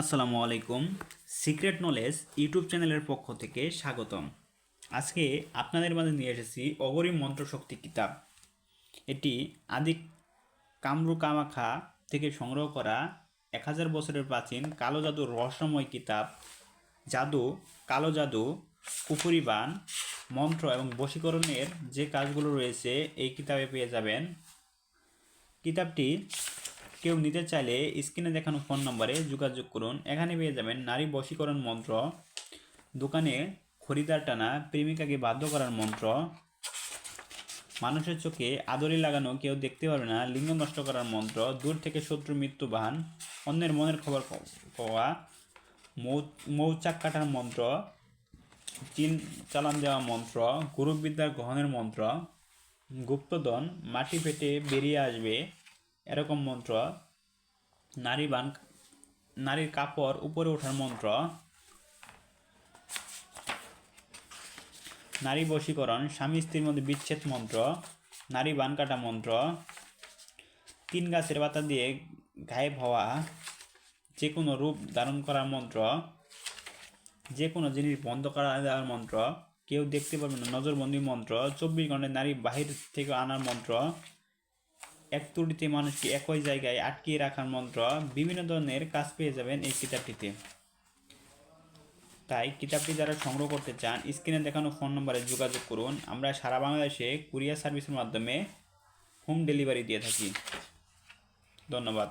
আসসালামু আলাইকুম। Secret knowledge YouTube চ্যানেলের পক্ষ থেকে স্বাগতম। আজকে আপনাদের মাঝে নিয়ে এসেছি অগরিম মন্ত্রশক্তি কিতাব। এটি আদি কামরু কামাখা থেকে সংগ্রহ করা এক হাজার বছরের প্রাচীন কালো জাদুর রহস্যময় কিতাব। জাদু, কালো জাদু কুফুরিবান মন্ত্র এবং বশীকরণের যে কাজগুলো রয়েছে, এই কিতাবে পেয়ে যাবেন। কিতাবটি কেউ নিতে চাইলে স্ক্রিনে দেখানো ফোন নম্বরে যোগাযোগ করুন। এখানে পেয়ে যাবেন নারী বশীকরণ মন্ত্র, দোকানে খরিদার টানা, প্রেমিকাকে বাধ্য করার মন্ত্র, মানুষের চোখে আদরি লাগানো, কেউ দেখতে পারবে না, লিঙ্গ নষ্ট করার মন্ত্র, দূর থেকে শত্রু মৃত্যুবান অন্যের মনের খবর পাওয়া মৌ, মৌচাক কাটার মন্ত্র, চিন চালান দেওয়া মন্ত্র, গুরুবিদ্যার গ্রহণের মন্ত্র, গুপ্তধন, মাটি পেটে বেরিয়ে আসবে এরকম মন্ত্র। নারী বান, নারীর কাপড় উপরে ওঠার মন্ত্র। নারী বশীকরণ, স্বামী স্ত্রীর মধ্যে বিচ্ছেদ মন্ত্র। নারী বান কাটা মন্ত্র। তিন গাছের পাতা দিয়ে গায়েব হওয়া যে কোনো রূপ ধারণ করার মন্ত্র। যে কোনো জিনিস বন্ধ করা দেওয়ার মন্ত্র। কেউ দেখতে পারবে না, নজরবন্দি মন্ত্র। চব্বিশ ঘন্টায় নারী বাহির থেকে আনার মন্ত্র। এক তুড়িতে মানুষকে একই জায়গায় আটকিয়ে রাখার মন্ত্র বিভিন্ন ধরনের কাজ পেয়ে যাবেন এই কিতাবটিতে। তাই কিতাবটি যারা সংগ্রহ করতে চান, স্ক্রিনে দেখানো ফোন নম্বরে যোগাযোগ করুন। আমরা সারা বাংলাদেশে কুরিয়ার সার্ভিসের মাধ্যমে হোম ডেলিভারি দিয়ে থাকি। ধন্যবাদ।